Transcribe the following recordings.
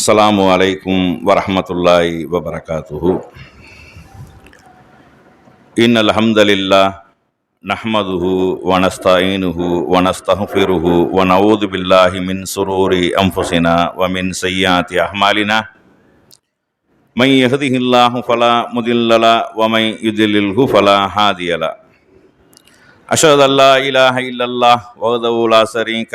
அஸ்லாம் வலைக்கும் வரமத்துல்லாய் வபரகாத்துஹு இன் அலஹம்தலில்லா நஹ்மதுஹு வனஸ்தாயினுஹு வனஸ்தஹ்ஃபிருஹு வனவுது பில்லாஹி மின் சுரூரி அம்புசினா வமின் செய்யாத்தி அஹ்மாலினா மை யஹதிஹில்லாஹு ஃபலா முதில்லலா வமை யுதிலில்ஹு ஃபலா ஹாதியலா அஷத் அல்லா இலாஹ இல்லல்லாஹ் வஹதவு லா ஷரீக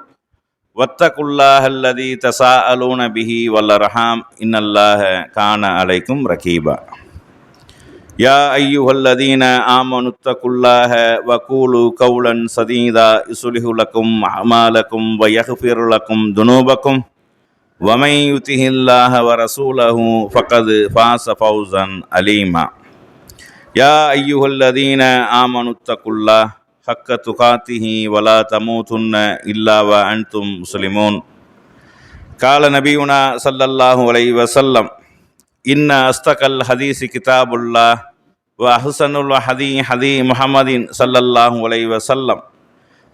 வத்தகுல்லாஹல்லதி தசா அலூன பிஹி வல்லரஹாம் இன்னல்லாஹ கான அலைக்கும் ரகீபா. யா ஐயுஹல்லதீன ஆமனுத்தகுல்லாஹ வகூலு கவுலன் சதீதா இசுலிஹுலக்கும் அமாலக்கும் வயகுஃபிருலக்கும் துனூபக்கும் வமை யுத்திஹில்லாஹ வரசூலஹு ஃபகது ஃபாச ஃபௌசன் அலீமா. யா ஐயுஹல்லதீன ஆமனுத்தகுல்லாஹ் ஹக்க துகாத்திஹி வலா தமூதுன்ன இல்லாவ அன்தும் முஸ்லிமூன். கால நபியுனா சல்லல்லாஹு அலை வசல்லம் இன்ன அஸ்தகல் ஹதீசி கிதாபுல்லா வ அஹசனுல் ஹதி ஹதி முஹமதின் சல்லல்லாஹு அலை வசல்லம்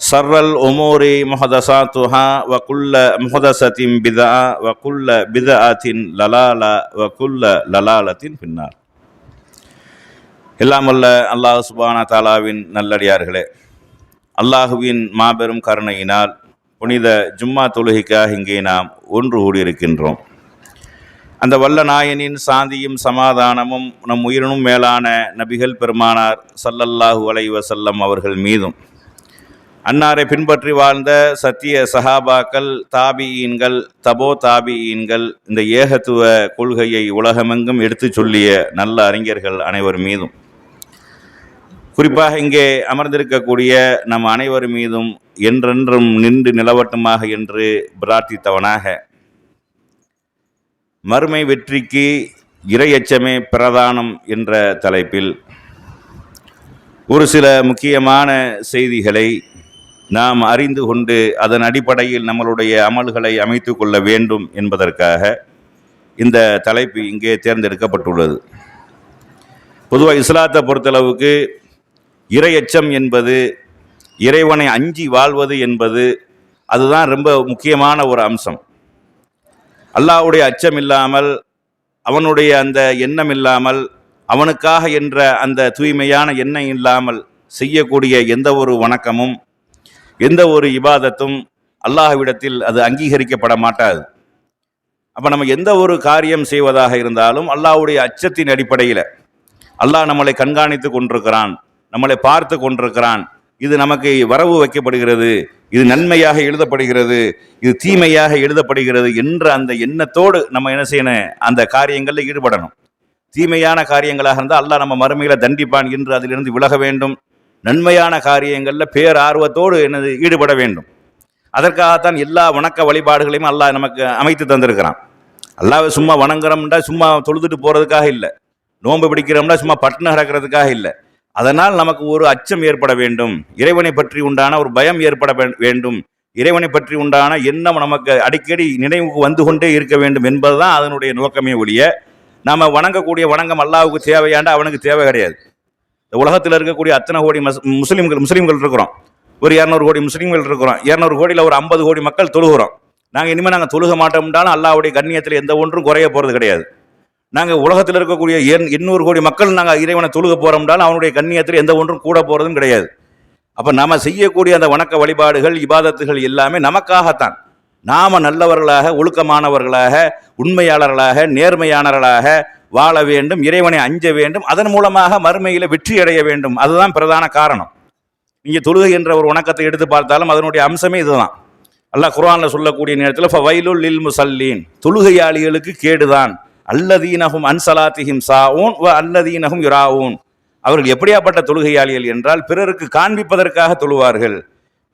சர்வல் உமூரி முஹதசா துஹா வ குல்ல முஹதசத்தின் பிதா வ குல்ல பித ஆத்தின் லலாலா வ குல்ல லலாலத்தின் பின்னார் எல்லாம் வல்ல அல்லாஹ் சுபானா தாலாவின் நல்லடியார்களே. அல்லாஹுவின் மாபெரும் கருணையினால் புனித ஜும்மா தொழுகைக்காக இங்கே நாம் ஒன்று கூடியிருக்கின்றோம். அந்த வல்ல நாயனின் சாந்தியும் சமாதானமும் நம் உயிரினும் மேலான நபிகள் பெருமானார் சல்லல்லாஹு அலைஹி செல்லம் அவர்கள் மீதும். அன்னாரை பின்பற்றி வாழ்ந்த சத்திய சஹாபாக்கள் தாபியீன்கள் தபோ தாபியீன்கள் இந்த ஏகத்துவ கொள்கையை உலகமெங்கும் எடுத்துச் சொல்லிய நல்ல அறிஞர்கள் அனைவர் மீதும். குறிப்பாக இங்கே அமர்ந்திருக்கக்கூடிய நம் அனைவர் மீதும் என்றென்றும் நின்று நிலவட்டுமாக என்று பிரார்த்தித்தவனாக. மறுமை வெற்றிக்கு இரையச்சமே பிரதானம் என்ற தலைப்பில் ஒரு சில முக்கியமான செய்திகளை நாம் அறிந்து கொண்டு அதன் அடிப்படையில் நம்மளுடைய அமல்களை அமைத்து கொள்ள வேண்டும் என்பதற்காக இந்த தலைப்பு இங்கே தேர்ந்தெடுக்கப்பட்டுள்ளது. பொதுவாக இஸ்லாத்தை பொறுத்தளவுக்கு இரையச்சம் என்பது இறைவனை அஞ்சி வாழ்வது என்பது அதுதான் ரொம்ப முக்கியமான ஒரு அம்சம். அல்லாஹ்வுடைய அச்சம் இல்லாமல் அவனுடைய அந்த எண்ணம் இல்லாமல் அவனுக்காக என்ற அந்த தூய்மையான எண்ணம் இல்லாமல் செய்யக்கூடிய எந்த ஒரு வணக்கமும் எந்த ஒரு இபாதத்தும் அல்லாஹ்விடத்தில் அது அங்கீகரிக்கப்பட மாட்டாது. அப்போ நம்ம எந்த ஒரு காரியம் செய்வதாக இருந்தாலும் அல்லாஹ்வுடைய அச்சத்தின் அடிப்படையில் அல்லாஹ் நம்மளை கண்காணித்து கொண்டிருக்கிறான். நம்மளை பார்த்து கொண்டிருக்கிறான். இது நமக்கு வரவு வைக்கப்படுகிறது. இது நன்மையாக எழுதப்படுகிறது. இது தீமையாக எழுதப்படுகிறது என்ற அந்த எண்ணத்தோடு நம்ம என்ன செய்யணும்? அந்த காரியங்களில் ஈடுபடணும். தீமையான காரியங்களாக இருந்தால் அல்லாஹ் நம்ம மறுமையில் தண்டிப்பான் என்று அதிலிருந்து விலக வேண்டும். நன்மையான காரியங்களில் பேரார்வத்தோடு என்னது? ஈடுபட வேண்டும். அதற்காகத்தான் எல்லா வணக்க வழிபாடுகளையும் அல்லாஹ் நமக்கு அமைத்து தந்திருக்கிறான். அல்லாவை சும்மா வணங்குறோம்னா சும்மா தொழுதுட்டு போகிறதுக்காக இல்லை. நோன்பு பிடிக்கிறோம்னா சும்மா பட்டினம் கிடக்கிறதுக்காக இல்லை. அதனால் நமக்கு ஒரு அச்சம் ஏற்பட வேண்டும். இறைவனை பற்றி உண்டான ஒரு பயம் ஏற்பட வேண்டும். இறைவனை பற்றி உண்டான எண்ணம் நமக்கு அடிக்கடி நினைவுக்கு வந்து கொண்டே இருக்க வேண்டும் என்பதுதான் அதனுடைய நோக்கமே ஒழிய நாம் வணங்கக்கூடிய வணங்கம் அல்லாவுக்கு தேவையாண்டா அவனுக்கு தேவை கிடையாது. இந்த உலகத்தில் இருக்கக்கூடிய அத்தனை கோடி மஸ் முஸ்லீம்கள் முஸ்லீம்கள் இருக்கிறோம். ஒரு இரநூறு கோடி முஸ்லீம்கள் இருக்கிறோம். இரநூறு கோடியில் ஒரு ஐம்பது கோடி மக்கள் தொழுகிறோம். நாங்கள் இனிமேல் நாங்கள் தொழுக மாட்டோம்னாலும் அல்லாவுடைய கண்ணியத்தில் எந்த ஒன்றும் குறைய போகிறது கிடையாது. நாங்கள் உலகத்தில் இருக்கக்கூடிய எண் எண்ணூறு கோடி மக்கள் நாங்கள் இறைவனை தொழுக போகிறோம்னாலும் அவனுடைய கண்ணியத்தில் எந்த ஒன்றும் கூட போகிறதும் கிடையாது. அப்போ நாம் செய்யக்கூடிய அந்த வணக்க வழிபாடுகள் இபாதத்துகள் எல்லாமே நமக்காகத்தான். நாம நல்லவர்களாக ஒழுக்கமானவர்களாக உண்மையாளர்களாக நேர்மையானவர்களாக வாழ வேண்டும் இறைவனை அஞ்ச வேண்டும் அதன் மூலமாக மறுமையில் வெற்றி அடைய வேண்டும். அதுதான் பிரதான காரணம். நீங்கள் தொழுகை என்ற ஒரு வணக்கத்தை எடுத்து பார்த்தாலும் அதனுடைய அம்சமே இதுதான். அல்லாஹ் குரானில் சொல்லக்கூடிய நேரத்தில் ஃபவைலுல் லில் முசல்லீன். தொழுகையாளிகளுக்கு கேடுதான். அல்லதீனகும் அன்சலாத்திஹிம் சாഊன் வ அல்லதீனகும் யுராவூன் அவர்கள் எப்படியாப்பட்ட தொழுகையாளிகள் என்றால் பிறருக்கு காண்பிப்பதற்காக தொழுவார்கள்.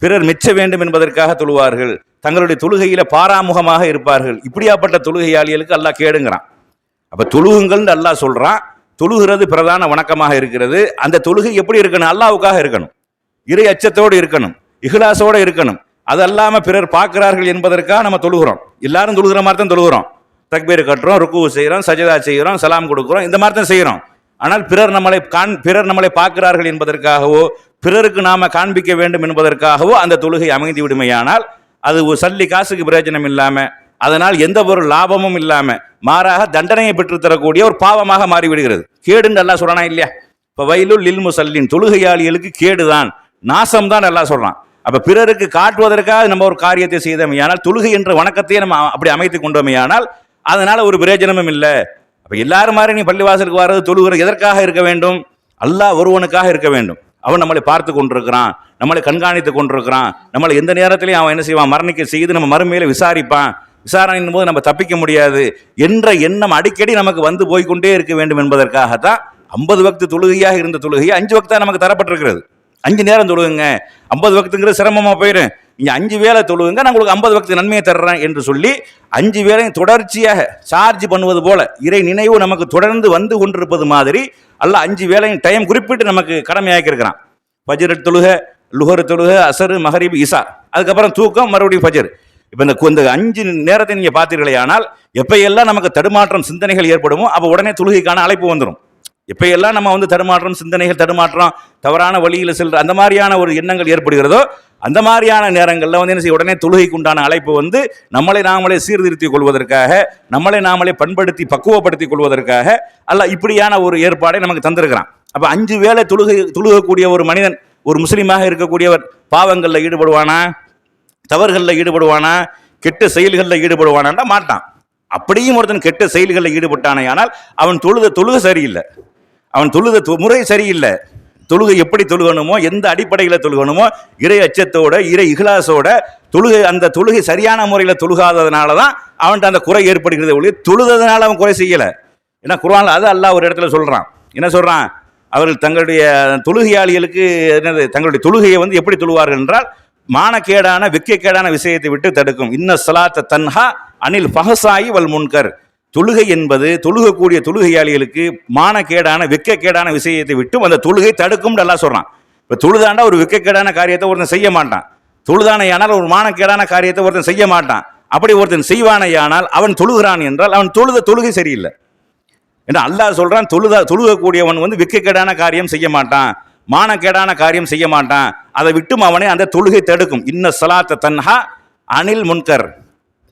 பிறர் மிச்ச வேண்டும் என்பதற்காக தொழுவார்கள். தங்களுடைய தொழுகையில பாராமுகமாக இருப்பார்கள். இப்படியாப்பட்ட தொழுகையாளிகளுக்கு அல்லாஹ் கேடுங்கிறான். அப்ப தொழுகுங்கள்னு அல்லாஹ் சொல்றான். தொழுகிறது பிரதான வணக்கமாக இருக்கிறது. அந்த தொழுகை எப்படி இருக்கணும்? அல்லாவுக்காக இருக்கணும். இறை அச்சத்தோடு இருக்கணும். இஹ்லாசோடு இருக்கணும். அது பிறர் பார்க்கிறார்கள் என்பதற்காக நம்ம தொழுகிறோம். எல்லாரும் தொழுகிற மாதிரி தான் தொழுகிறோம். தக்பீர் கட்டுறோம் ருக்கு செய்கிறோம் சஜதா செய்கிறோம் சலாம் கொடுக்குறோம் இந்த மாதிரி தான் செய்கிறோம் ஆனால் பிறர் நம்மளை காண் பிறர் நம்மளை பார்க்கிறார்கள் என்பதற்காகவோ பிறருக்கு நாம் காண்பிக்க வேண்டும் என்பதற்காகவோ அந்த தொழுகை அமைந்து விடுமையானால் அது ஒரு சல்லி காசுக்கு பிரயோஜனம் இல்லாமல் அதனால் எந்த ஒரு லாபமும் இல்லாமல் மாறாக தண்டனையை பெற்றுத்தரக்கூடிய ஒரு பாவமாக மாறிவிடுகிறது. கேடுன்னு நல்லா சொல்கிறானா இல்லையா? இப்போ வயலுள் லில் முசல்லின் தொழுகையாளிகளுக்கு கேடுதான் நாசம் தான் நல்லா சொல்கிறான் அப்போ பிறருக்கு காட்டுவதற்காக நம்ம ஒரு காரியத்தை செய்தமையானால் தொழுகை என்ற வணக்கத்தையே நம்ம அப்படி அமைத்து கொண்டோமையானால் அதனால ஒரு பிரயோஜனமும் இல்லை. அப்ப எல்லாரும் மாதிரி நீ பள்ளிவாசலுக்கு வர்றது தொழுகிற எதற்காக இருக்க வேண்டும்? அல்லாஹ் ஒருவனுக்காக இருக்க வேண்டும். அவன் நம்மளை பார்த்து கொண்டிருக்கிறான் நம்மளை கண்காணித்து கொண்டிருக்கிறான் நம்மளை எந்த நேரத்திலையும் அவன் என்ன செய்வான்? மரணிக்க செய்து நம்ம மறுமையில விசாரிப்பான். விசாரணையின் போது நம்ம தப்பிக்க முடியாது என்ற எண்ணம் அடிக்கடி நமக்கு வந்து போய்க்கொண்டே இருக்க வேண்டும் என்பதற்காகத்தான் ஐம்பது வக்து தொழுகையாக இருந்த தொழுகையை அஞ்சு வக்தா நமக்கு தரப்பட்டிருக்கிறது. அஞ்சு நேரம் தொழுகுங்க. ஐம்பது வக்துங்கிறது சிரமமாக போயிடும் இங்கே அஞ்சு வேலை தொழுதுங்க நான் உங்களுக்கு ஐம்பது பக்தி நன்மையை தர்றேன் என்று சொல்லி அஞ்சு வேளையும் தொடர்ச்சியாக சார்ஜ் பண்ணுவது போல இறை நினைவு நமக்கு தொடர்ந்து வந்து கொண்டிருப்பது மாதிரி அல்ல அஞ்சு வேளையும் டைம் குறிப்பிட்டு நமக்கு கடமையாக்கியிருக்கிறான். இருக்கிறான் தொழுக லுஹர் தொழுக அசரு மஹரீப் இசா. அதுக்கப்புறம் தூக்கம் மறுபடியும் ஃபஜர். இப்போ இந்த இந்த அஞ்சு நேரத்தை நீங்கள் பார்த்தீர்களே ஆனால் எப்பையெல்லாம் நமக்கு தடுமாற்றம் சிந்தனைகள் ஏற்படுமோ அப்போ உடனே தொழுகைக்கான அழைப்பு வந்துடும் எப்பையெல்லாம் நம்ம வந்து தடுமாற்றம் சிந்தனைகள் தடுமாற்றம் தவறான வழியில் செல்ற அந்த மாதிரியான ஒரு எண்ணங்கள் ஏற்படுகிறதோ அந்த மாதிரியான நேரங்களில் வந்து என்ன செய்ய உடனே தொழுகைக்கு உண்டான அழைப்பு வந்து நம்மளை நாமளே சீர்திருத்திக் கொள்வதற்காக நம்மளை நாமளே பண்படுத்தி பக்குவப்படுத்திக் கொள்வதற்காக அல்ல இப்படியான ஒரு ஏற்பாடை நமக்கு தந்திருக்கிறான். அப்போ அஞ்சு வேளை தொழுகை தொழுகக்கூடிய ஒரு மனிதன் ஒரு முஸ்லீமாக இருக்கக்கூடியவர் பாவங்களில் ஈடுபடுவானா? தவறுகளில் ஈடுபடுவானா? கெட்ட செயல்களில் ஈடுபடுவானான்னா மாட்டான். அப்படியும் ஒருத்தன் கெட்ட செயல்களில் ஈடுபட்டானே ஆனால் அவன் தொழுத தொழுக சரியில்லை. அவன் தொழுத தொ- முறை சரியில்லை. தொழுகை எப்படி தொழுகணுமோ எந்த அடிப்படையில் தொழுகணுமோ இறை அச்சத்தோட இறை இகிலாசோட தொழுகை அந்த தொழுகை சரியான முறையில் தொழுகாததுனால தான் அவன்கிட்ட அந்த குறை ஏற்படுகிறது ஒழிய தொழுததுனால அவன் குறை செய்யலை. ஏன்னா குரானில் அது அல்லாஹ் ஒரு இடத்துல சொல்கிறான் என்ன சொல்கிறான் அவர்கள் தங்களுடைய தொழுகையாளிகளுக்கு என்னது தங்களுடைய தொழுகையை வந்து எப்படி தொழுவார்கள் என்றால் மானக்கேடான வெக்கக்கேடான விஷயத்தை விட்டு தடுக்கும். இன்ன சலாத்த தன்ஹா அனில் பகசாயி வல் முன்கர். தொழுகை என்பது தொழுகக்கூடிய தொழுகையாளிகளுக்கு மானக்கேடான வெக்கக்கேடான விஷயத்தை விட்டு அந்த தொழுகை தடுக்கும் நல்லா சொல்கிறான் இப்போ தொழுதாண்டா ஒரு வெட்கக்கேடான காரியத்தை ஒருத்தன் செய்ய மாட்டான். தொழுதானையானால் ஒரு மானக்கேடான காரியத்தை ஒருத்தன் செய்ய மாட்டான். அப்படி ஒருத்தன் செய்வானையானால் அவன் தொழுகிறான் என்றால் அவன் தொழுத தொழுகை சரியில்லை. ஏன்னா அல்லாஹ் சொல்கிறான் தொழுதா தொழுகக்கூடியவன் வந்து வெக்கக்கேடான காரியம் செய்ய மாட்டான் மானக்கேடான காரியம் செய்ய மாட்டான். அதை விட்டும் அவனை அந்த தொழுகை தடுக்கும். இன்ன சலாத்த தன்ஹா அனில் முன்கர்.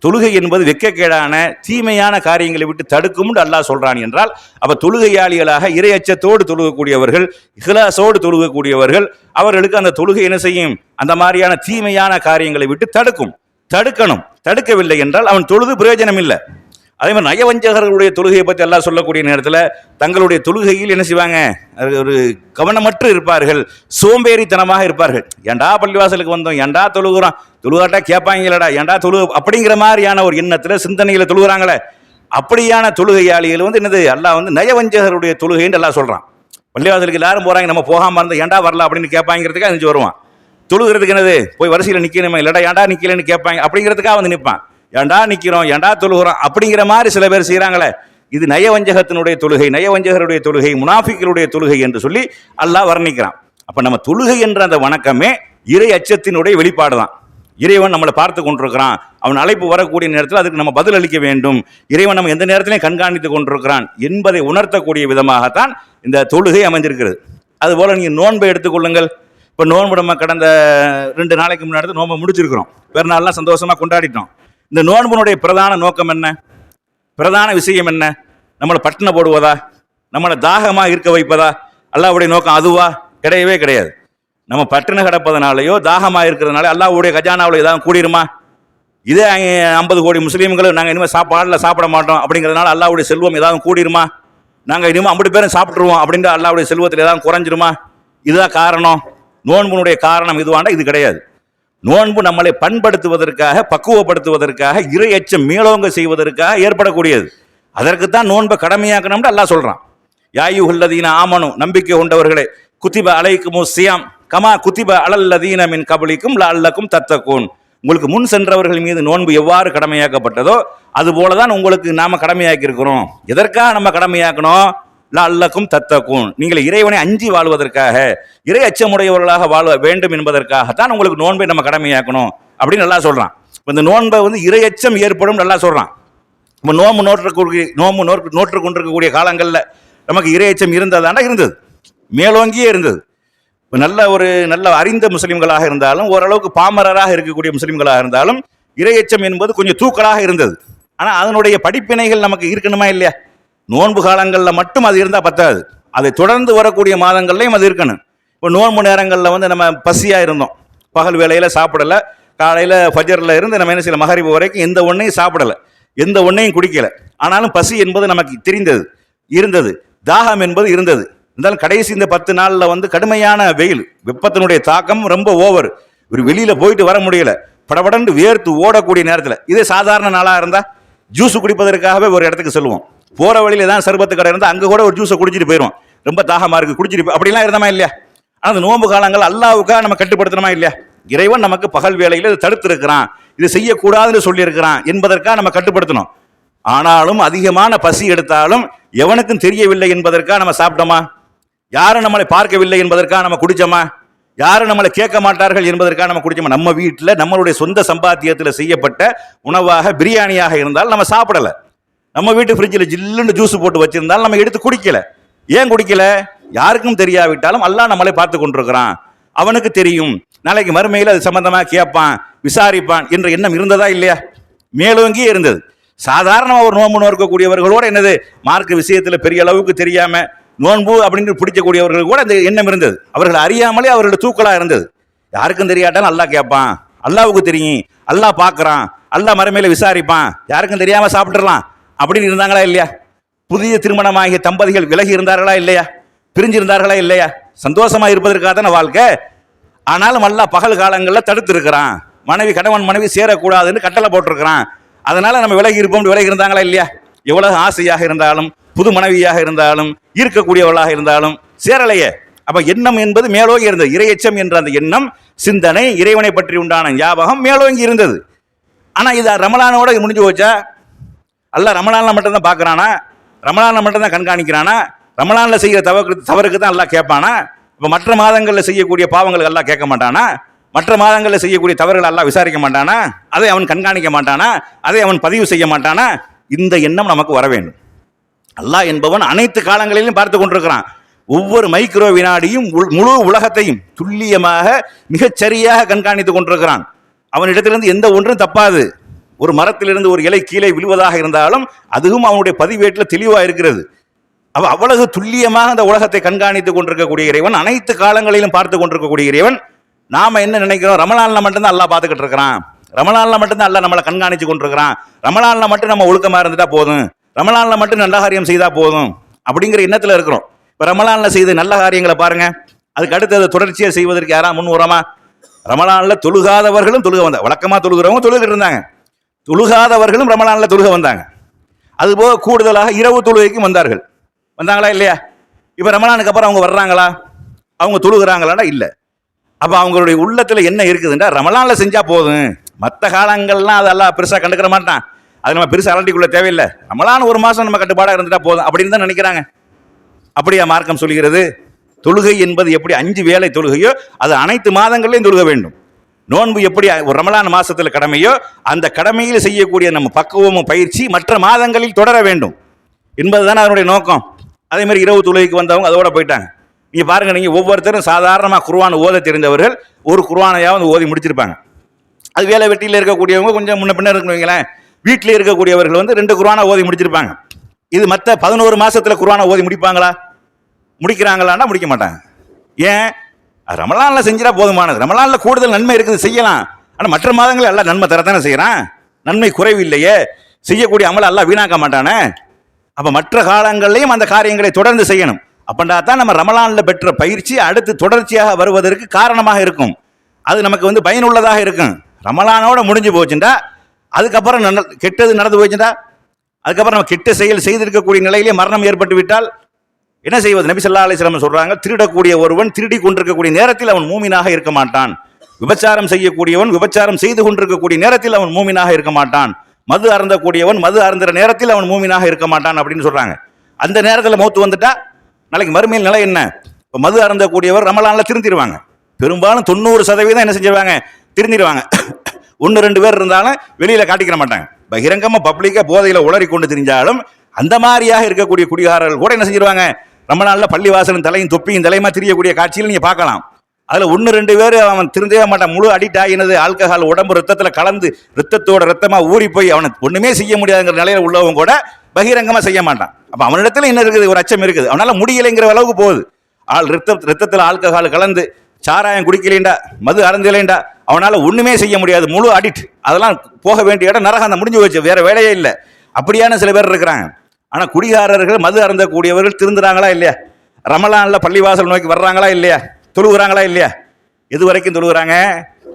தொழுகை என்பது வெக்கக்கேடான தீமையான காரியங்களை விட்டு தடுக்கும் அல்லாஹ் சொல்றான் என்றால் அப்ப தொழுகையாளிகளாக இரையச்சத்தோடு தொழுகக்கூடியவர்கள் இஹ்லாசோடு தொழுகக்கூடியவர்கள் அவர்களுக்கு அந்த தொழுகை என்ன செய்யும்? அந்த மாதிரியான தீமையான காரியங்களை விட்டு தடுக்கும். தடுக்கணும். தடுக்கவில்லை என்றால் அவன் தொழுது பிரயோஜனம் இல்லை அதே மாதிரி நயவஞ்சகர்களுடைய தொழுகையை பற்றி எல்லாம் சொல்லக்கூடிய நேரத்தில் தங்களுடைய தொழுகையில் என்ன செய்வாங்க? அது ஒரு கவனமற்று இருப்பார்கள் சோம்பேறித்தனமாக இருப்பார்கள். ஏன்டா பள்ளிவாசலுக்கு வந்தோம்? ஏண்டா தொழுகிறோம்? தொழுகாட்டா கேட்பாங்களடா ஏண்டா தொழு? அப்படிங்கிற மாதிரியான ஒரு எண்ணத்தில் சிந்தனையில் தொழுகிறாங்களே. அப்படியான தொழுகையாளிகள் வந்து என்னது? எல்லாம் வந்து நயவஞ்சகருடைய தொழுகைன்னு எல்லாம் சொல்கிறான் பள்ளிவாசலுக்கு எல்லாரும் போகிறாங்க நம்ம போகாமல் இருந்தால் ஏன்டா வரல அப்படின்னு கேட்பாங்கிறதுக்காக அஞ்சு வருவான். தொழுகிறதுக்கு என்னது? போய் வரிசையில் நிற்கணுமே இல்லடா ஏன்டா நிற்கலன்னு கேட்பாங்க அப்படிங்கிறதுக்காக வந்து நிற்பான் ஏன்டா நிற்கிறோம் ஏன்டா தொழுகிறோம்? அப்படிங்கிற மாதிரி சில பேர் செய்கிறாங்களே இது நயவஞ்சகத்தினுடைய தொழுகை நயவஞ்சகருடைய தொழுகை முனாஃபிக்களுடைய தொழுகை என்று சொல்லி அல்லாஹ் வர்ணிக்கிறான். அப்போ நம்ம தொழுகை என்ற அந்த வணக்கமே இறை அச்சத்தினுடைய வெளிப்பாடு தான் இறைவன் நம்மளை பார்த்து கொண்டிருக்கிறான். அவன் அழைப்பு வரக்கூடிய நேரத்தில் அதுக்கு நம்ம பதில் அளிக்க வேண்டும். இறைவன் நம்ம எந்த நேரத்திலையும் கண்காணித்து கொண்டிருக்கிறான் என்பதை உணர்த்தக்கூடிய விதமாகத்தான் இந்த தொழுகை அமைஞ்சிருக்கிறது அதுபோல் நீங்கள் நோன்பை எடுத்துக்கொள்ளுங்கள் இப்போ நோன்பு நம்ம கடந்த ரெண்டு நாளைக்கு முன்னாடி நோன்பை முடிச்சிருக்கிறோம். பெருநாள்லாம் சந்தோஷமாக கொண்டாடிட்டோம். இந்த நோன்புனுடைய பிரதான நோக்கம் என்ன? பிரதான விஷயம் என்ன? நம்மளை பட்டின போடுவதா? நம்மளை தாகமாக இருக்க வைப்பதா? அல்லாவுடைய நோக்கம் அதுவா? கிடையவே கிடையாது. நம்ம பட்டின கிடப்பதனாலேயோ தாகமாக இருக்கிறதுனால அல்லாவுடைய கஜானாவில் ஏதாவது கூடிருமா? இதே ஐம்பது கோடி முஸ்லீம்களும் நாங்கள் இனிமேல் சாப்பாடில் சாப்பிட மாட்டோம் அப்படிங்கிறதுனால அல்லாவுடைய செல்வம் ஏதாவது கூடிருமா? நாங்கள் இனிமேல் ஐம்பது பேரும் சாப்பிட்ருவோம் அப்படின்ற அல்லாவுடைய செல்வத்தில் ஏதாவது குறைஞ்சிருமா? இதுதான் காரணம். நோன்புனுடைய காரணம் இதுவாண்டா? இது கிடையாது. நோன்பு நம்மளை பண்படுத்துவதற்காக பக்குவப்படுத்துவதற்காக இறையச்சம் மேலோங்க செய்வதற்காக ஏற்படக்கூடியது. அதற்குத்தான் நோன்பை கடமையாக்கணும்னு அல்லாஹ் யாயு யாயுல்லதீன ஆமனும் நம்பிக்கை கொண்டவர்களே குத்திப அலைக்குமோ சியாம் கமா குத்திப அலல்லதீன மின் கபலிக்கும் லல்லக்கும் தத்தக்கோன் உங்களுக்கு முன் சென்றவர்கள் மீது நோன்பு எவ்வாறு கடமையாக்கப்பட்டதோ அது போல தான் உங்களுக்கு நாம் கடமையாக்கி இருக்கிறோம் எதற்காக நம்ம கடமையாக்கணும்? லல்லக்கும் தத்தக்கும். நீங்கள் இறைவனை அஞ்சி வாழ்வதற்காக இறை அச்சமுடையவர்களாக வாழ வேண்டும் என்பதற்காகத்தான் உங்களுக்கு நோன்பை நம்ம கடமையாக்கணும் அப்படின்னு நல்லா சொல்கிறான் இந்த நோன்பை வந்து இறை அச்சம் ஏற்படும் நல்லா சொல்கிறான் இப்போ நோம்பு நோற்றக்கூடிய நோம்பு நோற்று நோற்று கொண்டிருக்கக்கூடிய காலங்களில் நமக்கு இரையச்சம் இருந்ததாண்டா இருந்தது மேலோங்கியே இருந்தது. நல்ல ஒரு நல்ல அறிந்த முஸ்லீம்களாக இருந்தாலும் ஓரளவுக்கு பாமரராக இருக்கக்கூடிய முஸ்லீம்களாக இருந்தாலும் இரையச்சம் என்பது கொஞ்சம் தூக்கலாக இருந்தது. ஆனால் அதனுடைய படிப்பினைகள் நமக்கு இருக்கணுமா இல்லையா? நோன்பு காலங்களில் மட்டும் அது இருந்தால் பத்தாது. அதை தொடர்ந்து வரக்கூடிய மாதங்கள்லையும் அது இருக்கணும். இப்போ நோன்பு நேரங்களில் வந்து நம்ம பசியாக இருந்தோம். பகல் வேலையில் சாப்பிடலை. காலையில் ஃபஜரில் இருந்து நம்ம என்ன செய்யல? மகரிப்பு வரைக்கும் எந்த ஒன்றையும் சாப்பிடலை. எந்த ஒன்றையும் குடிக்கலை. ஆனாலும் பசி என்பது நமக்கு தெரிந்தது இருந்தது. தாகம் என்பது இருந்தது. இருந்தாலும் கடைசி இந்த பத்து நாளில் வந்து கடுமையான வெயில். வெப்பத்தினுடைய தாக்கம் ரொம்ப ஓவர். ஒரு வெளியில் போயிட்டு வர முடியல. படபடன்று வேர்த்து ஓடக்கூடிய நேரத்தில். இதே சாதாரண நாளாக இருந்தால் ஜூஸ் குடிப்பதற்காகவே ஒரு இடத்துக்கு செல்வோம் போகிற வழியில தான் சர்பத்து கடை இருந்தால் அங்கே கூட ஒரு ஜூஸை குடிச்சிட்டு போயிடும் ரொம்ப தாகமாக இருக்குது குடிச்சிட்டு போய் அப்படிலாம் இருந்தமா இல்லையா? ஆனால் அந்த நோம்பு காலங்கள் அல்லாவுக்காக நம்ம கட்டுப்படுத்தணுமா இல்லையா? இறைவன் நமக்கு பகல் வேலையில் இதை தடுத்திருக்கிறான். இது செய்யக்கூடாதுன்னு சொல்லியிருக்கிறான் என்பதற்காக நம்ம கட்டுப்படுத்தணும். ஆனாலும் அதிகமான பசி எடுத்தாலும் எவனுக்கும் தெரியவில்லை என்பதற்காக நம்ம சாப்பிட்டோமா? யாரும் நம்மளை பார்க்கவில்லை என்பதற்காக நம்ம குடிச்சோமா? யாரும் நம்மளை கேட்க மாட்டார்கள் என்பதற்காக நம்ம குடிச்சோமா? நம்ம வீட்டில் நம்மளுடைய சொந்த சம்பாத்தியத்தில் செய்யப்பட்ட உணவாக பிரியாணியாக இருந்தால் நம்ம சாப்பிடலை. நம்ம வீட்டு ஃப்ரிட்ஜில் ஜில்லுன்னு ஜூஸ் போட்டு வச்சிருந்தாலும் நம்ம எடுத்து குடிக்கல. ஏன் குடிக்கல? யாருக்கும் தெரியாவிட்டாலும் அல்லாஹ் நம்மளை பார்த்து கொண்டிருக்கிறான். அவனுக்கு தெரியும். நாளைக்கு மறுமையில் அது சம்பந்தமாக கேட்பான் விசாரிப்பான் என்ற எண்ணம் இருந்ததா இல்லையா? மேலோங்கி இருந்தது. சாதாரணமாக ஒரு நோன்பு நோக்கக்கூடியவர்களோட என்னது? மார்க் விஷயத்தில் பெரிய அளவுக்கு தெரியாமல் நோன்பு அப்படின்னு பிடிக்கக்கூடியவர்கள் கூட அந்த எண்ணம் இருந்தது. அவர்கள் அறியாமலே அவர்களோட தூக்கலாக இருந்தது. யாருக்கும் தெரியாட்டாலும் அல்லா கேட்பான். அல்லாவுக்கு தெரியும். அல்லாஹ் பார்க்குறான். அல்லாஹ் மறுமையில் விசாரிப்பான். யாருக்கும் தெரியாமல் சாப்பிட்றலாம் அப்படின்னு இருந்தாங்களா இல்லையா? புதிய திருமணமாகிய தம்பதிகள் விலகி இருந்தார்களா இல்லையா? பிரிஞ்சிருந்தார்களா இல்லையா? சந்தோஷமா இருப்பதற்காக தானே வாழ்க்கை. ஆனாலும் அல்லாஹ் பகல் காலங்களில் தடுத்து இருக்கிறான் மனைவி கணவன் மனைவி சேரக்கூடாதுன்னு கட்டளை போட்டிருக்கிறான். அதனால நம்ம விலகி இருப்போம் விலகி இருந்தாங்களா இல்லையா? எவ்வளவு ஆசையாக இருந்தாலும் புது மனைவியாக இருந்தாலும் இருக்கக்கூடியவளாக இருந்தாலும் சேரலையே. அப்ப எண்ணம் என்பது மேலோங்கி இருந்தது. இறையச்சம் என்ற அந்த எண்ணம் சிந்தனை இறைவனை பற்றி உண்டான ஞாபகம் மேலோங்கி இருந்தது. ஆனா இது ரமலானோட முடிஞ்சு போச்சா? அல்லாஹ் ரமலானில் மட்டும்தான் பார்க்கறானா? ரமலானில் மட்டும்தான் கண்காணிக்கிறானா? ரமலானில் செய்கிற தவறு தவறுக்கு தான் எல்லாம் கேட்பானா? இப்போ மற்ற மாதங்களில் செய்யக்கூடிய பாவங்களை எல்லாம் கேட்க மாட்டானா? மற்ற மாதங்களில் செய்யக்கூடிய தவறுகள் எல்லாம் விசாரிக்க மாட்டானா? அதை அவன் கண்காணிக்க மாட்டானா? அதை அவன் பதிவு செய்ய மாட்டானா? இந்த எண்ணம் நமக்கு வர வேண்டும். அல்லாஹ் என்பவன் அனைத்து காலங்களிலும் பார்த்து கொண்டிருக்கிறான். ஒவ்வொரு மைக்ரோ வினாடியும் முழு உலகத்தையும் துல்லியமாக மிகச்சரியாக கண்காணித்துக் கொண்டிருக்கிறான். அவனிடத்திலிருந்து எந்த ஒன்றும் தப்பாது. ஒரு மரத்திலிருந்து ஒரு இலை கீழே விழுவதாக இருந்தாலும் அதுவும் அவனுடைய பதிவேட்டில் தெளிவாக இருக்கிறது. அவ அவ்வளவு துல்லியமாக அந்த உலகத்தை கண்காணித்துக் கொண்டிருக்கக்கூடிய இறைவன் அனைத்து காலங்களிலும் பார்த்து கொண்டிருக்கக்கூடிய இறைவன். நாம என்ன நினைக்கிறோம்? ரமலான்ல மட்டும்தான் அல்லாஹ் பார்த்துக்கிட்டு இருக்கிறான். ரமலான்ல மட்டும்தான் அல்லாஹ் நம்மளை கண்காணித்து கொண்டிருக்கிறான். ரமலான்ல மட்டும் நம்ம ஒழுக்கமாக இருந்துட்டா போதும். ரமலான்ல மட்டும் நல்ல காரியம் செய்தால் போதும். அப்படிங்கிற எண்ணத்தில் இருக்கிறோம். இப்போ ரமலானில் செய்த நல்ல காரியங்களை பாருங்க. அதுக்கு அடுத்து அதை தொடர்ச்சியாக செய்வதற்கு யாரா முன் உரமா? ரமலானில் தொழுகாதவர்களும் தொழுக வந்தாங்க வழக்கமாக தொழுகிறவங்க தொழுகிட்டு இருந்தாங்க. தொழுகாதவர்களும் ரமலானில் தொழுக வந்தாங்க. அதுபோக கூடுதலாக இரவு தொழுகைக்கும் வந்தார்கள். வந்தாங்களா இல்லையா? இப்போ ரமலானுக்கு அப்புறம் அவங்க வர்றாங்களா? அவங்க தொழுகிறாங்களாடா? இல்லை. அப்போ அவங்களுடைய உள்ளத்தில் என்ன இருக்குதுன்றா ரமலானில் செஞ்சால் போதும். மற்ற காலங்கள்லாம் அதெல்லாம் பெருசாக கண்டுக்கிற மாட்டான். அது நம்ம பெருசாக அலட்டிக்குள்ள தேவையில்லை. ரமலான் ஒரு மாதம் நம்ம கட்டுப்பாடாக இருந்துட்டா போதும். அப்படின்னு தான் நினைக்கிறாங்க. அப்படியா மார்க்கம் சொல்கிறது? தொழுகை என்பது எப்படி அஞ்சு வேலை தொழுகையோ அது அனைத்து மாதங்களையும் தொழுக வேண்டும். நோன்பு எப்படி ஒரு ரமலான் மாசத்துல கடமையோ அந்த கடமையில் செய்யக்கூடிய நம்ம பக்குவமும் பயிற்சி மற்ற மாதங்களில் தொடர வேண்டும். என்பதுதான் அதனுடைய நோக்கம். அதே மாதிரி இரவு தொழுகைக்கு வந்தவங்க அதோட போயிட்டாங்க. நீங்க பாருங்க நீங்க ஒவ்வொருத்தரும் சாதாரணமாக குர்ஆன் ஓத தெரிந்தவர்கள் ஒரு குர்ஆனையாவது ஓதி முடிச்சிருப்பாங்க. அது வேலை வெட்டியில் இருக்கக்கூடியவங்க கொஞ்சம் முன்ன பின்ன இருக்குன்னு வைங்களேன். வீட்டில் இருக்கக்கூடியவர்கள் வந்து ரெண்டு குர்வானை ஓதி முடிச்சிருப்பாங்க. இது மற்ற பதினோரு மாசத்துல குர்வானை ஓதி முடிப்பாங்களா? முடிக்கிறாங்களான்னா முடிக்க மாட்டாங்க. ஏன்? ரமலானில் செஞ்சிடா போதுமானது. ரமலானில் கூடுதல் நன்மை இருக்குது செய்யலாம். ஆனால் மற்ற மாதங்கள் எல்லாம் நன்மை தரத்தானே செய்கிறான் நன்மை குறைவு இல்லையே செய்யக்கூடிய அமலை எல்லாம் வீணாக்க மாட்டானே. அப்போ மற்ற காலங்களையும் அந்த காரியங்களை தொடர்ந்து செய்யணும். அப்பண்டா தான் நம்ம ரமலானில் பெற்ற பயிற்சி அடுத்து தொடர்ச்சியாக வருவதற்கு காரணமாக இருக்கும். அது நமக்கு வந்து பயனுள்ளதாக இருக்கும். ரமலானோட முடிஞ்சு போச்சுண்டா அதுக்கப்புறம் நட- கெட்டது நடந்து போச்சுண்டா அதுக்கப்புறம் நம்ம கெட்ட செயல் செய்திருக்கக்கூடிய நிலையிலே மரணம் ஏற்பட்டு விட்டால் என்ன செய்வது? நபி ஸல்லல்லாஹு அலிஸ்லாம் சொல்றாங்க திருடக்கூடிய ஒருவன் திருடி கொண்டிருக்கக்கூடிய நேரத்தில் அவன் மூமினாக இருக்க மாட்டான். விபச்சாரம் செய்யக்கூடியவன் விபச்சாரம் செய்து கொண்டிருக்கக்கூடிய நேரத்தில் அவன் மூமினாக இருக்க மாட்டான். மது அருந்தக்கூடியவன் மது அருந்துற நேரத்தில் அவன் மூமினாக இருக்க மாட்டான் அப்படின்னு சொல்றாங்க. அந்த நேரத்தில் மௌத்து வந்துட்டா நாளைக்கு மறுமையில் நிலை என்ன? இப்போ மது அருந்தக்கூடியவர் ரமலானில் திருந்திடுவாங்க பெரும்பாலும் தொண்ணூறு சதவீதம் என்ன செஞ்சிருவாங்க? திருந்திடுவாங்க ஒன்று ரெண்டு பேர் இருந்தாலும் வெளியில் காட்டிக்கிற மாட்டாங்க. பகிரங்கமாக பப்ளிக்காக போதையில் உளறி கொண்டு திரிஞ்சாலும் அந்த மாதிரியாக இருக்கக்கூடிய குடிகாரர்கள் கூட என்ன செஞ்சிருவாங்க? ரமலான்ல பள்ளிவாசலும் தலையும் தொப்பியும் தலையுமா திரியக்கூடிய காட்சியில் நீங்கள் பார்க்கலாம். அதில் ஒன்று ரெண்டு பேர் அவன் திருந்தவே மாட்டான். முழு அடிக்ட் ஆகினது ஆல்கஹால் உடம்பு ரத்தத்தில் கலந்து ரத்தத்தோட ரத்தமாக ஊறி போய் அவனை ஒன்றுமே செய்ய முடியாதுங்கிற நிலையில் உள்ளவங்க கூட பகிரங்கமாக செய்ய மாட்டான். அப்போ அவனிடத்துல என்ன இருக்குது? ஒரு அச்சம் இருக்குது. அவனால் முடியலைங்கிற அளவுக்கு போகுது. ஆள் ரத்த ரத்தத்தில் ஆல்கஹால் கலந்து சாராயம் குடிக்கலேண்டா? மது அருந்தலேண்டா? அவனால் ஒன்றுமே செய்ய முடியாது. முழு அடிக்ட். அதெல்லாம் போக வேண்டிய இடம் நரகம் அந்த முடிஞ்சு போச்சு. வேறு வேலையே இல்லை. அப்படியான சில பேர் இருக்கிறாங்க. ஆனா குடிகாரர்கள் மது அருந்தக்கூடியவர்கள் திருந்துறாங்களா இல்லையா? ரமலான்ல பள்ளிவாசல் நோக்கி வர்றாங்களா இல்லையா? தொழுகிறாங்களா இல்லையா? எது வரைக்கும் தொழுகிறாங்க?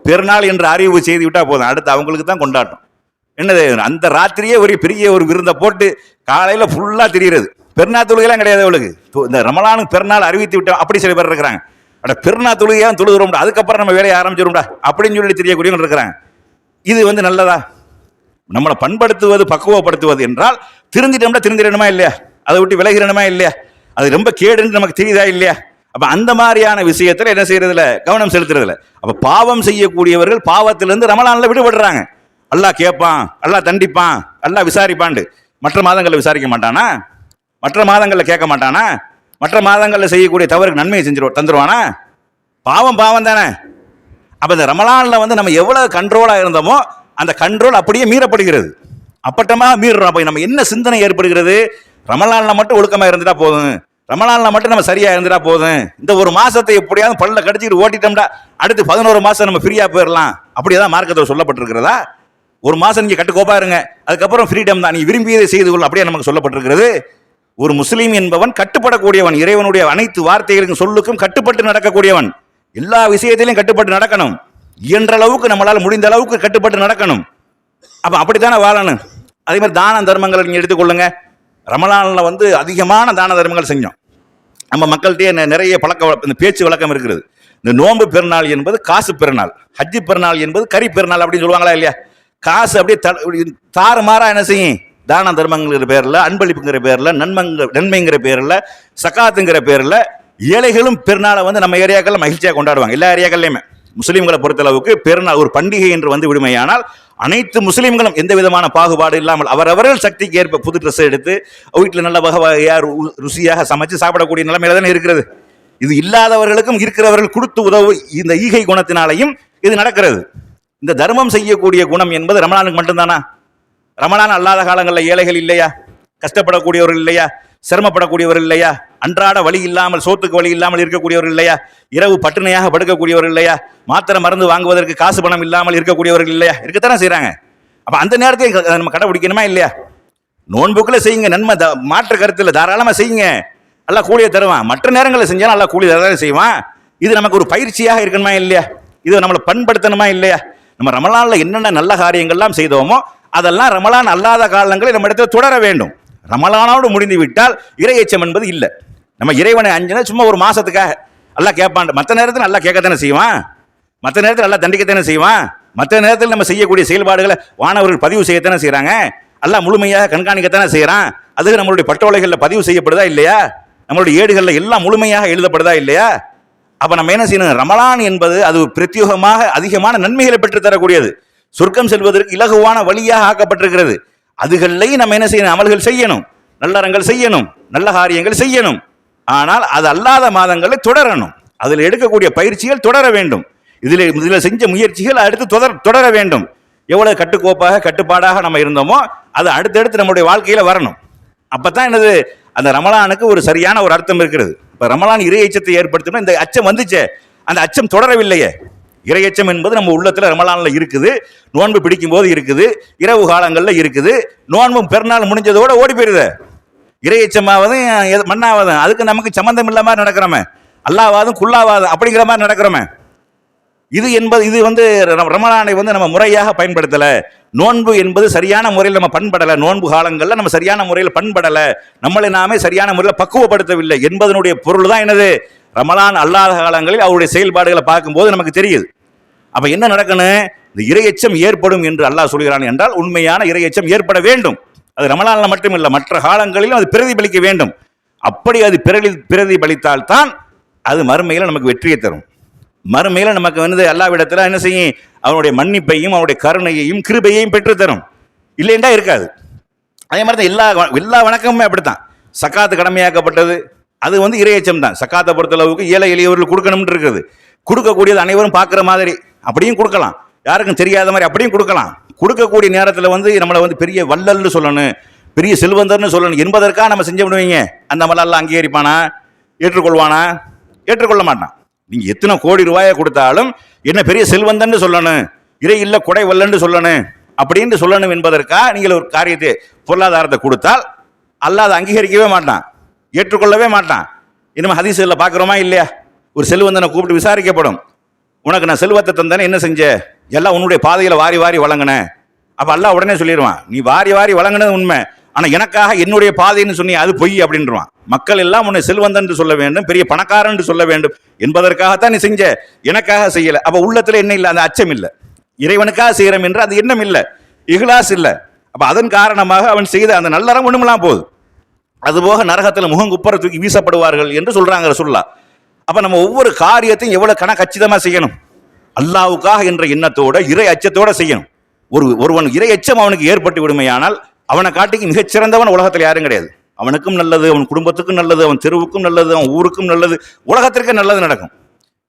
பெருநாள் என்ற அறிவு செய்து விட்டா போதும். அடுத்து அவங்களுக்கு தான் கொண்டாட்டம். என்னது? அந்த ராத்திரியே ஒரு பெரிய ஒரு விருந்தை போட்டு காலையில ஃபுல்லா தெரிகிறது பெருநாள் தொழுகைலாம் கிடையாது அவளுக்கு. இந்த ரமலானுக்கு பெருநாள் அறிவித்து விட்டோம் அப்படி சில பேர் இருக்கிறாங்க. அட பெருநாள் தொழுகையாக தொழுகிறோம்டா. அதுக்கப்புறம் நம்ம வேலையை ஆரம்பிச்சிடும்டா அப்படின்னு சொல்லி தெரியக்கூடியவங்க இருக்கிறாங்க. இது வந்து நல்லதா? நம்மளை பண்படுத்துவது பக்குவப்படுத்துவது என்றால் திருந்திட்டோம்னா திருந்திடணுமா இல்லையா? அதை விட்டு விலகிடணுமா இல்லையா? அது ரொம்ப கேடுன்னு நமக்கு தெரியுதா இல்லையா? அப்போ அந்த மாதிரியான விஷயத்தில் என்ன செய்யறதுல கவனம் செலுத்துறதுல அப்போ பாவம் செய்யக்கூடியவர்கள் பாவத்திலிருந்து ரமலானில் விடுபடுறாங்க. அல்லா கேட்பான் அல்லா தண்டிப்பான் அல்லா விசாரிப்பான்ட்டு. மற்ற மாதங்களில் விசாரிக்க மாட்டானா? மற்ற மாதங்களில் கேட்க மாட்டானா? மற்ற மாதங்களில் செய்யக்கூடிய தவறுக்கு நன்மையை செஞ்சிருவோம் தந்துருவானா? பாவம் பாவம் தானே. அப்போ இந்த ரமலானில் வந்து நம்ம எவ்வளோ கண்ட்ரோலாக இருந்தோமோ அந்த கண்ட்ரோல் அப்படியே மீறப்படுகிறது. அப்பட்டமாக மீறுறோம் அப்போ நம்ம என்ன சிந்தனை ஏற்படுகிறது? ரமலானில் மட்டும் ஒழுக்கமாக இருந்துட்டா போதும். ரமலானில் மட்டும் நம்ம சரியாக இருந்துட்டா போதும். இந்த ஒரு மாதத்தை எப்படியாவது பல்ல கடிச்சிட்டு ஓட்டிட்டோம்டா அடுத்து பதினோரு மாதம் நம்ம ஃப்ரீயாக போயிடலாம் அப்படியேதான் மார்க்கத்தில் சொல்லப்பட்டிருக்கிறதா? ஒரு மாதம் நீங்கள் கட்டுக்கோப்பாக இருங்க அதுக்கப்புறம் ஃப்ரீடம் தான். நீ விரும்பியதை செய்து கொள்ள அப்படியே நமக்கு சொல்லப்பட்டிருக்கிறது. ஒரு முஸ்லீம் என்பவன் கட்டுப்படக்கூடியவன். இறைவனுடைய அனைத்து வார்த்தைகளுக்கும் சொல்லுக்கும் கட்டுப்பட்டு நடக்கக்கூடியவன். எல்லா விஷயத்திலையும் கட்டுப்பட்டு நடக்கணும். இயன்ற அளவுக்கு நம்மளால் முடிந்த அளவுக்கு கட்டுப்பட்டு நடக்கணும். அப்போ அப்படித்தானே வாழணும்? அதே மாதிரி தான தர்மங்களை நீங்கள் எடுத்துக்கொள்ளுங்க. ரமலானில் வந்து அதிகமான தான தர்மங்கள் செஞ்சோம். நம்ம மக்கள்கிட்டயே நிறைய பழக்க இந்த பேச்சு வழக்கம் இருக்கிறது இந்த நோன்பு பெருநாள் என்பது காசு பெருநாள். ஹஜ்ஜி பெருநாள் என்பது கறி பெருநாள் அப்படின்னு சொல்லுவாங்களா இல்லையா? காசு அப்படியே த- தாறுமாறா என்ன செய்யும்? தான தர்மங்கிற பேரில் அன்பளிப்புங்கிற பேரில் நன்மங்க நன்மைங்கிற பேரில் சக்காத்துங்கிற பேரில் ஏழைகளும் பெருநாளை வந்து நம்ம ஏரியாக்களில் மகிழ்ச்சியாக கொண்டாடுவாங்க. எல்லா ஏரியாக்கள்லையுமே. முஸ்லீம்களை பொறுத்தளவுக்கு பெருநாள் ஒரு பண்டிகை என்று வந்து விடுமையானால் அனைத்து முஸ்லீம்களும் எந்த விதமான பாகுபாடு இல்லாமல் அவரவர்கள் சக்திக்கு ஏற்ப புது ட்ரெஸ் எடுத்து வீட்டில் நல்ல வகையாக ருசியாக சமைச்சு சாப்பிடக்கூடிய நிலைமையில தானே இருக்கிறது. இது இல்லாதவர்களுக்கும் இருக்கிறவர்கள் கொடுத்து உதவு இந்த ஈகை குணத்தினாலையும் இது நடக்கிறது. இந்த தர்மம் செய்யக்கூடிய குணம் என்பது ரமணானுக்கு மட்டும்தானா? ரமணான் அல்லாத காலங்களில் ஏழைகள் இல்லையா? கஷ்டப்படக்கூடியவர்கள் இல்லையா? சிரமப்படக்கூடியவர்கள் இல்லையா? அன்றாட வழி இல்லாமல் சோத்துக்கு வழி இல்லாமல் இருக்கக்கூடியவர்கள் இல்லையா? இரவு பட்டினையாக படுக்கக்கூடியவர்கள் இல்லையா? மாத்திரை மருந்து வாங்குவதற்கு காசு பணம் இல்லாமல் இருக்கக்கூடியவர்கள் இல்லையா? இருக்கத்தானே செய்கிறாங்க அப்போ அந்த நேரத்தையும் க- நம்ம கடைபிடிக்கணுமா இல்லையா? நோன்புக்கில் செய்யுங்க. நன்மை த- மாற்று கருத்தில் தாராளமாக செய்யுங்க. நல்லா கூலியை தருவான். மற்ற நேரங்களில் செஞ்சாலும் நல்லா கூலி தரதான் செய்வான். இது நமக்கு ஒரு பயிற்சியாக இருக்கணுமா இல்லையா? இது நம்மளை பண்படுத்தணுமா இல்லையா? நம்ம ரமலானில் என்னென்ன நல்ல காரியங்கள்லாம் செய்தோமோ அதெல்லாம் ரமலான் அல்லாத காலங்களில் நம்ம இடத்துல தொடர வேண்டும். ரமலானோடு முடிந்து விட்டால் இறை எச்சம் என்பது இல்லை. நம்ம இறைவனை அஞ்சினா சும்மா ஒரு மாதத்துக்காக நல்லா கேட்பான். மற்ற நேரத்தில் நல்லா கேட்கத்தானே செய்வான்? மற்ற நேரத்தில் நல்லா தண்டிக்கத்தானே செய்வான்? மற்ற நேரத்தில் நம்ம செய்யக்கூடிய செயல்பாடுகளை வானவர்கள் பதிவு செய்யத்தானே செய்கிறாங்க எல்லாம் முழுமையாக கண்காணிக்கத்தானே செய்கிறான் அது நம்மளுடைய பட்டோலைகளில் பதிவு செய்யப்படுதா இல்லையா? நம்மளுடைய ஏடுகளில் எல்லாம் முழுமையாக எழுதப்படுதா இல்லையா? அப்போ நம்ம என்ன செய்யணும்? ரமலான் என்பது அது பிரத்யோகமாக அதிகமான நன்மைகளை பெற்று தரக்கூடியது சொர்க்கம் செல்வதற்கு இலகுவான வழியாக ஆக்கப்பட்டிருக்கிறது. அதுகளிலையும் நம்ம என்ன செய்யணும்? அமல்கள் செய்யணும். நல்லறங்கள் செய்யணும். நல்ல காரியங்கள் செய்யணும். ஆனால் அது அல்லாத மாதங்களை தொடரணும். அதில் எடுக்கக்கூடிய பயிற்சிகள் தொடர வேண்டும். இதில் இதில் செஞ்ச முயற்சிகள் அடுத்து தொடர் தொடர வேண்டும். எவ்வளவு கட்டுக்கோப்பாக கட்டுப்பாடாக நம்ம இருந்தோமோ அது அடுத்தடுத்து நம்முடைய வாழ்க்கையில் வரணும். அப்பதான் என்னது? அந்த ரமலானுக்கு ஒரு சரியான ஒரு அர்த்தம் இருக்கிறது. இப்போ ரமலான் இறை அச்சத்தை ஏற்படுத்தணும் இந்த அச்சம் வந்துச்சே. அந்த அச்சம் தொடரவில்லையே. இரையச்சம் என்பது நம்ம உள்ளத்தில் ரமலானில் இருக்குது. நோன்பு பிடிக்கும் போது இருக்குது. இரவு காலங்களில் இருக்குது. நோன்பும் பெருநாள் முடிஞ்சதோட ஓடி போயிடுது இரையச்சமாவதும் எது- மண்ணாவதும் அதுக்கு நமக்கு சம்மந்தம் இல்லாம நடக்கிறோமே. அல்லாவாதும் குல்லாவாதும் அப்படிங்கிற மாதிரி நடக்கிறோமே. இது என்பது இது வந்து ரமலானை வந்து நம்ம முறையாக பயன்படுத்தலை. நோன்பு என்பது சரியான முறையில் நம்ம பண்படலை. நோன்பு காலங்களில் நம்ம சரியான முறையில் பண்படலை. நம்மளை நாமே சரியான முறையில் பக்குவப்படுத்தவில்லை என்பதனுடைய பொருள் தான் என்னது? ரமலான் அல்லாத காலங்களில் அவருடைய செயல்பாடுகளை பார்க்கும்போது நமக்கு தெரியுது. அப்ப என்ன நடக்கணும்? இந்த இரையச்சம் ஏற்படும் என்று அல்லாஹ் சொல்கிறான் என்றால் உண்மையான இரையச்சம் ஏற்பட வேண்டும். அது ரமலானில் மட்டுமில்லை மற்ற காலங்களிலும் அது பிரதிபலிக்க வேண்டும். அப்படி அது பிரதி பிரதிபலித்தால் தான் அது மறுமையில் நமக்கு வெற்றியை தரும். மறுமையில் நமக்கு வந்து அல்லாவிடத்தில் என்ன செய்யும்? அவனுடைய மன்னிப்பையும் அவனுடைய கருணையையும் கிருபையையும் பெற்றுத்தரும். இல்லைண்டா இருக்காது. அதே மாதிரி தான் எல்லா எல்லா வணக்கமுமே அப்படித்தான். சக்காத்து கடமையாக்கப்பட்டது அது வந்து இரையச்சம் தான். சக்காத்தை பொறுத்தளவுக்கு ஏழை எளியவர்கள் கொடுக்கணும்னு இருக்குது. கொடுக்கக்கூடியது அனைவரும் பார்க்குற மாதிரி. அப்படியும் கொடுக்கலாம். யாருக்கும் தெரியாத மாதிரி அப்படியும் கொடுக்கலாம். கொடுக்கக்கூடிய நேரத்தில் வந்து நம்மளை வந்து பெரிய வள்ளல்னு சொல்லணும் பெரிய செல்வந்தர்னு சொல்லணும். என்பதற்காக நம்ம செஞ்சு விடுவீங்க அந்த மலர்லாம் அங்கீகரிப்பானா? ஏற்றுக்கொள்வானா? ஏற்றுக்கொள்ள மாட்டான். நீங்கள் எத்தனை கோடி ரூபாயை கொடுத்தாலும் என்ன பெரிய செல்வந்தன்னு சொல்லணும் இறை இல்லை கொடை வல்லன்னு சொல்லணும் அப்படின்னு சொல்லணும் என்பதற்காக நீங்கள் ஒரு காரியத்தை பொருளாதாரத்தை கொடுத்தால் அல்லாத அங்கீகரிக்கவே மாட்டான் ஏற்றுக்கொள்ளவே மாட்டான். இனிமேல் ஹதீஸில் பார்க்குறோமா இல்லையா? ஒரு செல்வந்தனை கூப்பிட்டு விசாரிக்கப்படும். உனக்கு நான் செல்வத்தை தந்தேன்னு என்ன செஞ்ச? எல்லாம் உன்னுடைய பாதையில் வாரி வாரி வழங்கினேன் அப்போ அல்லா உடனே சொல்லிடுவான் நீ வாரி வாரி வழங்கினது உண்மை. ஆனால் எனக்காக என்னுடைய பாதைன்னு சொன்னி அது பொய் அப்படின்றான் மக்கள் எல்லாம் உன்னை செல்வந்தன் என்று சொல்ல வேண்டும் பெரிய பணக்காரன் என்று சொல்ல வேண்டும். என்பதற்காகத்தான் நீ செஞ்ச எனக்காக செய்யலை. அப்போ உள்ளத்தில் என்ன இல்லை? அந்த அச்சம் இல்லை. இறைவனுக்காக செய்கிறோம் என்று அது எண்ணம் இல்லை. இஹ்லாஸ் இல்லை. அப்போ அதன் காரணமாக அவன் செய்த அந்த நல்லறம் ஒன்றுமெல்லாம் போகுது. அதுபோக நரகத்தில் முகங்குப்புற தூக்கி வீசப்படுவார்கள் என்று சொல்கிறாங்க சொல்லலாம் அப்ப நம்ம ஒவ்வொரு காரியத்தையும் எவ்வளவு கண கச்சிதமா செய்யணும்? அல்லாவுக்காக என்ற எண்ணத்தோட இறை அச்சத்தோட செய்யணும். ஒரு ஒருவன் இறை அச்சம் அவனுக்கு ஏற்பட்டு விடுமையானால் அவனை காட்டிக்கு மிகச்சிறந்தவன் உலகத்தில் யாரும் கிடையாது. அவனுக்கும் நல்லது அவன் குடும்பத்துக்கும் நல்லது அவன் தெருவுக்கும் நல்லது அவன் ஊருக்கும் நல்லது உலகத்திற்கு நல்லது நடக்கும்.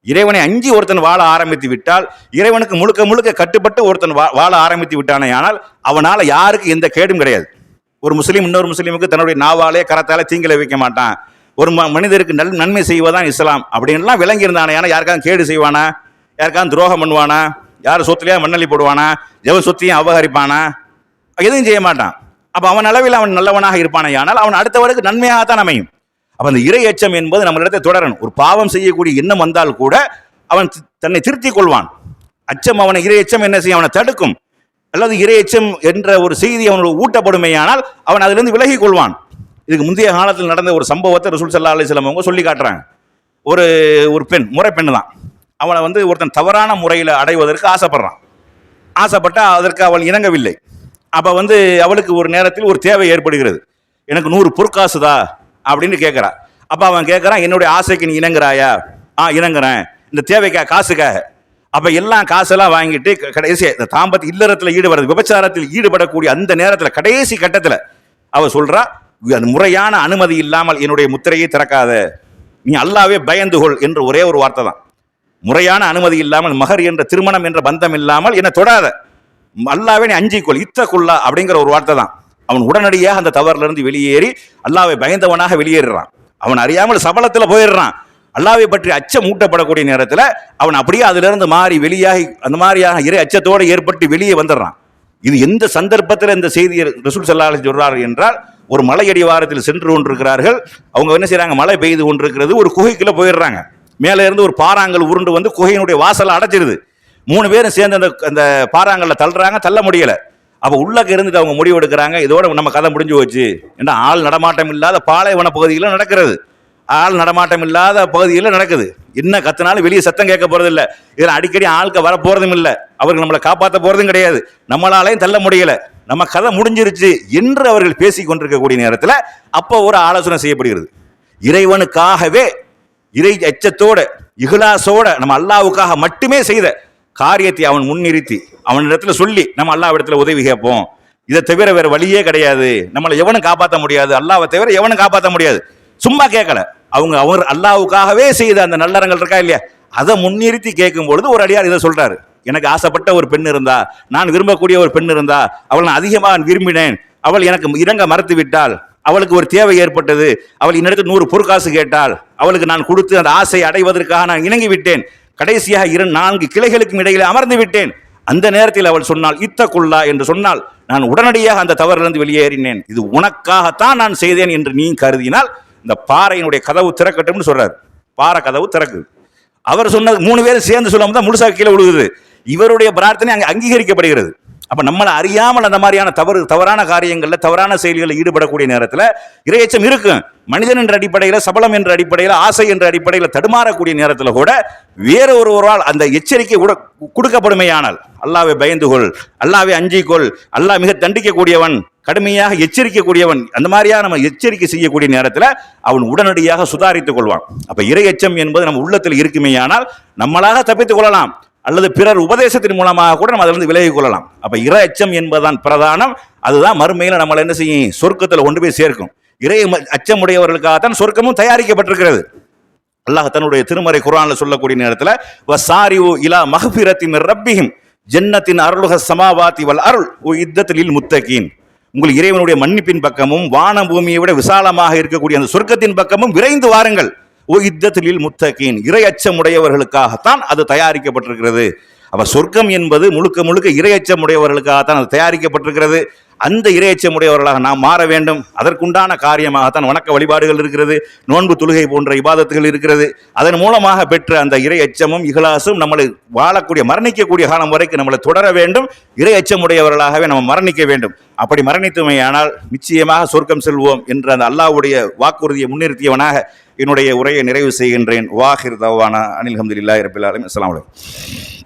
இறைவனை அஞ்சி ஒருத்தன் வாழ ஆரம்பித்து விட்டால் இறைவனுக்கு முழுக்க முழுக்க கட்டுப்பட்டு ஒருத்தன் வா- வாழ ஆரம்பித்து விட்டானே ஆனால் அவனால் யாருக்கு எந்த கேடும் கிடையாது. ஒரு முஸ்லீம் இன்னொரு முஸ்லீமுக்கு தன்னுடைய நாவாலே கரத்தாலே தீங்கில வைக்க மாட்டான். ஒரு மனிதருக்கு நல் நன்மை செய்வதான் இஸ்லாம். அப்படின்லாம் விளங்கி இருந்தானே ஆனால் யாருக்காவது கேடு செய்வானா? யாருக்காவது துரோகம் பண்ணுவானா? யார் சொத்துலையா மண்ணள்ளி போடுவானா? எவன் சொத்தையும் அபகரிப்பானா? எதுவும் செய்ய மாட்டான். அப்போ அவன் அளவில் அவன் நல்லவனாக இருப்பானே. ஆனால் அவன் அடுத்தவருக்கு நன்மையாகத்தான் அமையும். அப்போ அந்த இறை எச்சம் என்பது நம்மளிடத்தை தொடரணும். ஒரு பாவம் செய்யக்கூடிய எண்ணம் வந்தால் கூட அவன் தன்னை திருத்திக் கொள்வான். அச்சம் அவனை இறை எச்சம் என்ன செய்யும்? அவனை தடுக்கும். அல்லது இறை எச்சம் என்ற ஒரு செய்தி அவனுக்கு ஊட்டப்படுமையானால் அவன் அதிலிருந்து விலகி கொள்வான். இதுக்கு முந்தைய காலத்தில் நடந்த ஒரு சம்பவத்தை ரசூல் சல்லா அலிஸ்லாம் அவங்க சொல்லி காட்டுறாங்க. ஒரு ஒரு பெண் முறை பெண் தான். அவளை வந்து ஒருத்தன் தவறான முறையில் அடைவதற்கு ஆசைப்படுறான். ஆசைப்பட்டால் அதற்கு அவள் இணங்கவில்லை. அப்போ வந்து அவளுக்கு ஒரு நேரத்தில் ஒரு தேவை ஏற்படுகிறது. எனக்கு நூறு பொற்காசுதா? அப்படின்னு கேட்குறா அப்போ அவன் கேட்குறான் என்னுடைய ஆசைக்கு நீ இணங்குறாயா? ஆ இணங்குறேன். இந்த தேவைக்கா காசுக்காக? அப்போ எல்லாம் காசெல்லாம் வாங்கிட்டு கடைசி இந்த தாம்பத்தி இல்லறத்தில் ஈடுபடுறது விபச்சாரத்தில் ஈடுபடக்கூடிய அந்த நேரத்தில் கடைசி கட்டத்தில் அவள் சொல்கிறா முறையான அனுமதி இல்லாமல் என்னுடைய முத்திரையை திறக்காத. நீ அல்லாவே பயந்து கொள் என்று ஒரே ஒரு வார்த்தை தான். முறையான அனுமதி இல்லாமல் மகர் என்ற திருமணம் என்ற பந்தம் இல்லாமல் என்னை தொடாத. அல்லாவே நீ அஞ்சிக்கொள் இத்தக்குள்ளா அப்படிங்கிற ஒரு வார்த்தை தான். அவன் உடனடியாக அந்த தவறிலிருந்து வெளியேறி அல்லாவை பயந்தவனாக வெளியேறுறான். அவன் அறியாமல் சபலத்தில் போயிடுறான். அல்லாவை பற்றி அச்சம் ஊட்டப்படக்கூடிய நேரத்தில் அவன் அப்படியே அதிலிருந்து மாறி வெளியாகி அந்த மாதிரியாக இறை அச்சத்தோடு ஏற்பட்டு வெளியே வந்துடுறான். இது எந்த சந்தர்ப்பத்தில் இந்த செய்தியை ரசூல் செல்லாலை சொல்றார்கள் என்றால் ஒரு மலையடி வாரத்தில் சென்று கொண்டிருக்கிறார்கள். அவங்க என்ன செய்கிறாங்க மழை பெய்து கொண்டிருக்கிறது. ஒரு குகைக்குள்ளே போயிடுறாங்க. மேலே இருந்து ஒரு பாறாங்கல் உருண்டு வந்து குகையினுடைய வாசலை அடைச்சிருது. மூணு பேரும் சேர்ந்து அந்த அந்த பாறாங்கல்ல தள்ளுறாங்க. தள்ள முடியலை. அப்போ உள்ளக்க இருந்துட்டு அவங்க முடிவு எடுக்கிறாங்க. இதோட நம்ம கதை முடிஞ்சு போச்சு. ஏன்னா ஆள் நடமாட்டம் இல்லாத பாலைவன பகுதியில் நடக்கிறது. ஆள் நடமாட்டம் இல்லாத பகுதியில் நடக்குது. என்ன கத்தினாலும் வெளியே சத்தம் கேட்க போகிறது இல்லை இதில் அடிக்கடி ஆளுக்கு வர போகிறதும் இல்லை. அவர்கள் நம்மளை காப்பாற்ற போகிறதும் கிடையாது. நம்மளாலையும் தள்ள முடியலை. நம்ம கதை முடிஞ்சிருச்சு என்று அவர்கள் பேசி கொண்டிருக்கக்கூடிய நேரத்தில் அப்போ ஒரு ஆலோசனை செய்யப்படுகிறது. இறைவனுக்காகவே இறை எச்சத்தோட இஹ்லாசோட நம்ம அல்லாவுக்காக மட்டுமே செய்த காரியத்தை அவன் முன்னிறுத்தி அவனிடத்துல சொல்லி நம்ம அல்லாவிடத்துல உதவி கேட்போம். இதை தவிர வேற வழியே கிடையாது. நம்மளை எவனும் காப்பாற்ற முடியாது. அல்லாவை தவிர எவனும் காப்பாற்ற முடியாது. சும்மா கேட்கல. அவங்க அவர் அல்லாவுக்காகவே செய்த அந்த நல்லறங்கள் இருக்கா இல்லையா? அதை முன்னிறுத்தி கேட்கும் பொழுது ஒரு அடியார் இதை சொல்றாரு. எனக்கு ஆசைப்பட்ட ஒரு பெண் இருந்தா நான் விரும்பக்கூடிய ஒரு பெண் இருந்தா அவள் நான் அதிகமாக விரும்பினேன். அவள் எனக்கு இறங்க மறுத்து விட்டாள். அவளுக்கு ஒரு தேவை ஏற்பட்டது. அவள் இன்னிடத்தில் நூறு பொற்காசு கேட்டாள். அவளுக்கு நான் கொடுத்து அந்த ஆசை அடைவதற்காக நான் இணங்கி விட்டேன். கடைசியாக இரு நான்கு கிளைகளுக்கும் இடையிலே அமர்ந்து விட்டேன். அந்த நேரத்தில் அவள் சொன்னால் இத்தக்குள்ளா என்று சொன்னால் நான் உடனடியாக அந்த தவறிலிருந்து வெளியேறினேன். இது உனக்காகத்தான் நான் செய்தேன் என்று நீ கருதினால் இந்த பாறையினுடைய கதவு திறக்கட்டும்னு சொல்றார். பாறை கதவு திறக்குது அவர் சொன்னது மூணு பேரும் சேர்ந்து சொல்லாமல் தான் முழுசாக கீழே விழுகுது. இவருடைய பிரார்த்தனை அங்கே அங்கீகரிக்கப்படுகிறது. அப்ப நம்மளை அறியாமல் அந்த மாதிரியான தவறு தவறான காரியங்களில் தவறான செயல்களில் ஈடுபடக்கூடிய நேரத்தில் இரையச்சம் இருக்கும். மனிதன் என்ற அடிப்படையில் சபலம் என்ற அடிப்படையில் ஆசை என்ற அடிப்படையில் தடுமாறக்கூடிய நேரத்தில் கூட வேற ஒருவரால் அந்த எச்சரிக்கை கூட கொடுக்கப்படுமையானால் அல்லாவை பயந்து கொள் அல்லாவை அஞ்சிக்கொள் அல்லாஹ் மிக தண்டிக்கக்கூடியவன் கடுமையாக எச்சரிக்கக்கூடியவன் அந்த மாதிரியாக நம்ம எச்சரிக்கை செய்யக்கூடிய நேரத்தில் அவன் உடனடியாக சுதாரித்துக் கொள்வான். அப்போ இறை எச்சம் என்பது நம்ம உள்ளத்தில் இருக்குமேயானால் நம்மளாக தப்பித்துக் கொள்ளலாம். அல்லது பிறர் உபதேசத்தின் மூலமாக கூட நம்ம அதிலிருந்து விலகி கொள்ளலாம். அப்போ இறை அச்சம் என்பதுதான் பிரதானம். அதுதான் மறுமையில் நம்மளை என்ன செய்யும்? சொர்க்கத்தில் கொண்டு போய் சேர்க்கும். இறை ம- அச்சமுடையவர்களுக்காகத்தான் சொர்க்கமும் தயாரிக்கப்பட்டிருக்கிறது. அல்லாஹ் தன்னுடைய திருமறை குரானில் சொல்லக்கூடிய நேரத்தில் வசாரிஉ இலா மஹபிரத்தின் ரப்பிகின் ரப்பிஹிம் ஜன்னத்தின் அருளுக சமாவாத்தி வல் அருள் ஓ இத்தத்தில் முத்தகீன். உங்கள் இறைவனுடைய மன்னிப்பின் பக்கமும் வான பூமியை விட விசாலமாக இருக்கக்கூடிய அந்த சொர்க்கத்தின் பக்கமும் விரைந்து வாருங்கள். ஓ யுத்தத்தில் முத்தகீன் இறை அச்சமுடையவர்களுக்காகத்தான் அது தயாரிக்கப்பட்டிருக்கிறது. அப்ப சொர்க்கம் என்பது முழுக்க முழுக்க இரையச்சம் உடையவர்களுக்காகத்தான் அது தயாரிக்கப்பட்டிருக்கிறது. அந்த இரையச்சமுடையவர்களாக நாம் மாற வேண்டும். அதற்குண்டான காரியமாகத்தான் வணக்க வழிபாடுகள் இருக்கிறது. நோன்பு தொழுகை போன்ற இபாதத்துகள் இருக்கிறது. அதன் மூலமாக பெற்ற அந்த இறை அச்சமும் இகலாசும் நம்மளை வாழக்கூடிய மரணிக்கக்கூடிய காலம் வரைக்கும் நம்மளை தொடர வேண்டும். இறை அச்சமுடையவர்களாகவே நம்ம மரணிக்க வேண்டும். அப்படி மரணித்துமையானால் நிச்சயமாக சொர்க்கம் செல்வோம் என்ற அந்த அல்லாஹ்வுடைய வாக்குறுதியை முன்னிறுத்தியவனாக என்னுடைய உரையை நிறைவு செய்கின்றேன். வாஹிர் தவானா. அனில் ஹம்துலில்லாஹி இருப்பிலாலும் அஸ்லாம் வலைக்கம்